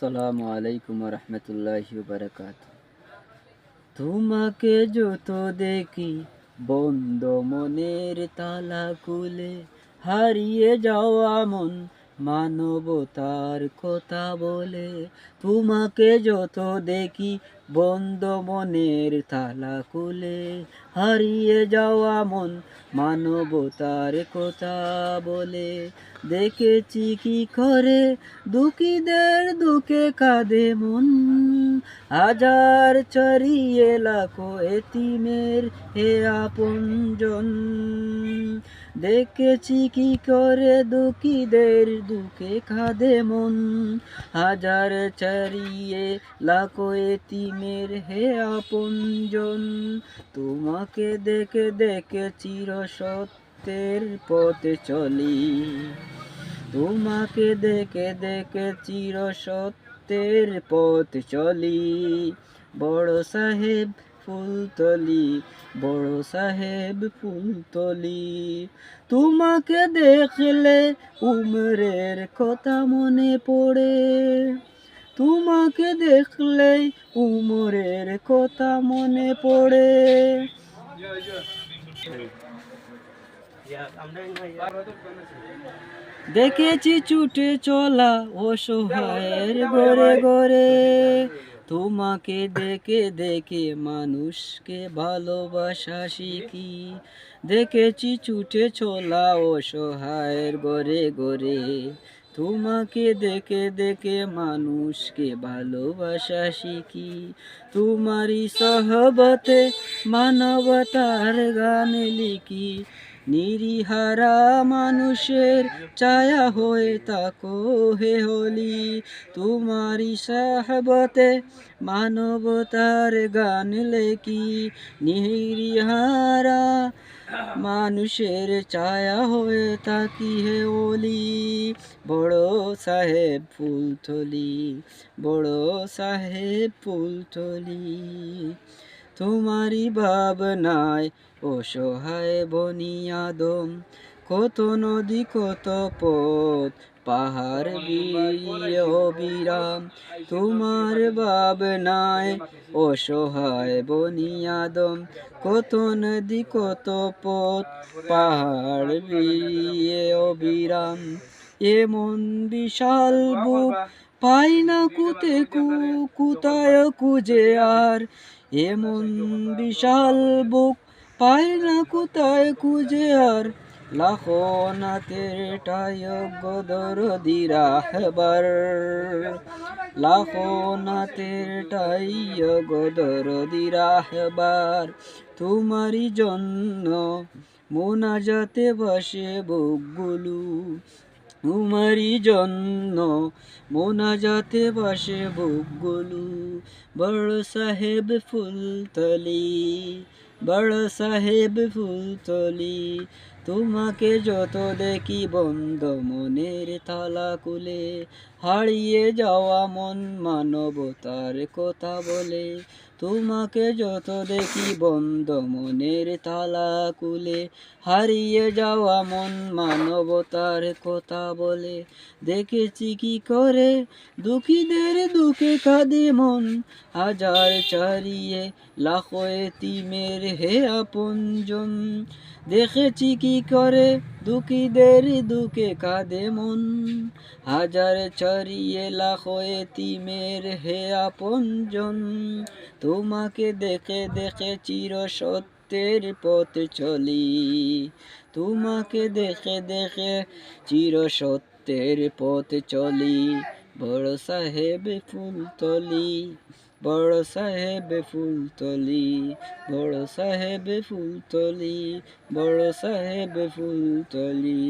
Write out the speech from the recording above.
আসসালামু আলাইকুম রহমতুল্লাহি বারাকাত তোমাকে যত দেখি বন্ধ মনের তালা খুলে হারিয়ে যাওয়া মন মানবতার কথা বলে, তোমাকে যত দেখি বন্ধ মনের তালা খুলে, হারিয়ে যাওয়া মন মানবতার কথা বলে। দেখেছি কি করে দুঃখীদের দুঃখে কাঁদে মন, হাজার চরিয়ে লাখো এতিমের হে আপনজন। দেখেছি কি করে দুঃখীদের দুঃখে খাদে মন। হাজার চারিয়ে লাখো এতিমের হে আপনজন। তোমাকে দেখে দেখে চির সত্যের পথে চলি। তোমাকে দেখে দেখে চির সত্যের পথ চলি। বড় সাহেব ফুলতলি, বড় সাহেব ফুলতলি। তোমাকে দেখলে উমরের কথা মনে পড়ে। তোমাকে দেখলে উমরের কথা মনে পড়ে। দেখেছি ছুটে চলা অসহায়ের গড়ে গড়ে তোমাকে দেখে দেখে মানুষকে ভালোবাসা শিখি। দেখেছি ছুটে চলা অসহায়ের গড়ে গড়ে তোমাকে দেখে দেখে মানুষকে ভালোবাসা শিখি। তোমারই সহবতে মানবতার গান লিখি। নিরিহারা মানুষের ছায়া হয়ে তাকো হে হলি। তোমারই সাহবতে মানবতার গান লেখি। নিরিহারা মানুষের ছায়া হয়ে তাকি হে ওলি বড় সাহেব ফুলতলি বড় সাহেব ফুলতলি তোমারই ভাবনায় অসহায় বনিয়াদম। কত নদী, কত পথ, পাহাড় বিরাম তোমার ভাবনায় অসহায় বনিয়াদম। কত নদী, কত পথ, পাহাড় বিরিয়ে বিরাম এমন বিশাল বুক পাই না কুতে কু, কুতায় কুজে আর। এমন বিশাল বুক পাই না কোথায় কুজে আর। লাখো নাতের টায়গদর দিরাহবার। লাখো নাতের টাইগদর দিরাহবার। তোমারই জন্য মোনাজাতে বসে বুকগুলু তোমারই জন্য মোনাজাতে বসে বুকগুলু বড় সাহেব ফুলতলি বড় সাহেব ফুলতলি তোমাকে যত দেখি বন্ধ মনের তালা কুলে হারিয়ে যাওয়া মন মানবতার কথা বলে, তোমাকে যত দেখি বন্ধ মনের তালা কুলে হারিয়ে যাওয়া মন মানবতার কথা বলে, দেখেছি কি করে দুঃখীদের দুঃখে কাঁদে মন, হাজার চারিয়ে লাখো এতিমের হে আপনজন। দেখেছি কি করে? দুঃখীদের দুঃখে কাঁদে মন। হাজার চরিয়ে লাখো এতিমের হে আপনজন। তোমাকে দেখে দেখে চির সত্যের পথ চলি। তোমাকে দেখে দেখে চির সত্যের পথ চলি। বড় সাহেব ফুলতলি বড় সাহেব ফুলতলি বড় সাহেব ফুলতলি বড় সাহেব ফুলতলি